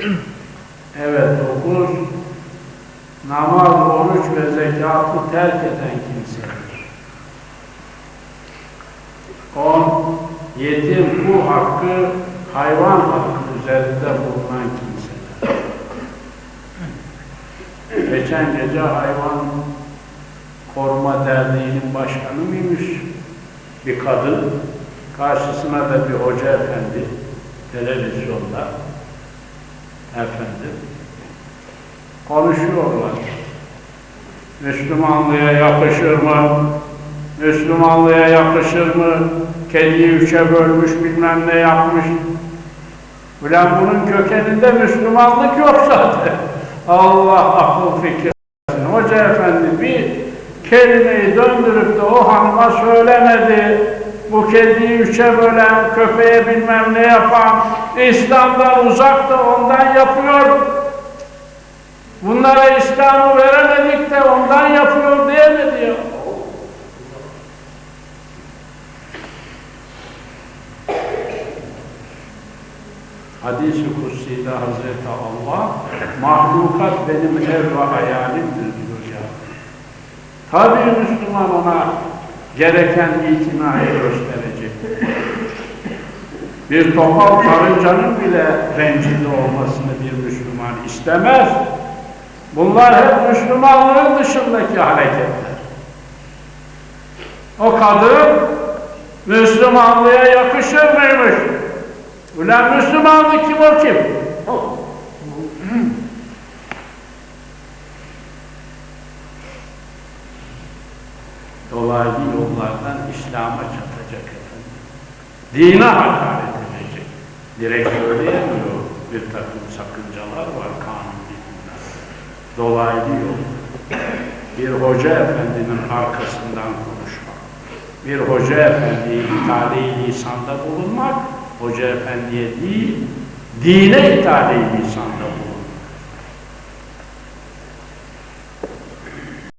Evet dokuz. Namaz, oruç ve zekatı terk eden kimsedir. On. Yetim bu hakkı hayvan hakkı üzerinde bulunan kimseler. Geçen gece hayvan koruma derneğinin başkanı mıymış bir kadın karşısına da bir hoca efendi televizyonda efendim konuşuyorlar. Müslümanlığa yakışır mı? Müslümanlığa yakışır mı? Kediyi üçe bölmüş bilmem ne yapmış. Ulan bunun kökeninde Müslümanlık yok zaten. Allah akıl fikir. Hoca efendi bir kelimeyi döndürüp de o hanıma söylemedi. Bu kediyi üçe bölen, köpeğe bilmem ne yapan, İslam'dan uzak da ondan yapıyor. Bunlara İslam'ı veremedik de ondan yapıyor diyemedi ya. Hadis-i Kutsi'de Hazreti Allah mahlukat benim ev ve hayalimdir diyor ya. Tabii Müslüman ona gereken itinayı gösterecek. Bir topal karıncanın bile rencide olmasını bir Müslüman istemez. Bunlar hep Müslümanlığın dışındaki hareketler. O kadın Müslümanlığa yakışır mıymış? Ulan Müslümanlık kim o kim? Dolaylı yollardan İslam'a çatacak efendim. Dine hakaret edecek. Direkt söyleyemiyor. Bir takım sakıncalar var kanun hükümler. Dolaylı yol. Bir hoca efendinin arkasından konuşmak. Bir hoca efendiye ithale lisanda bulunmak, hoca efendiye değil, dine ithale lisanda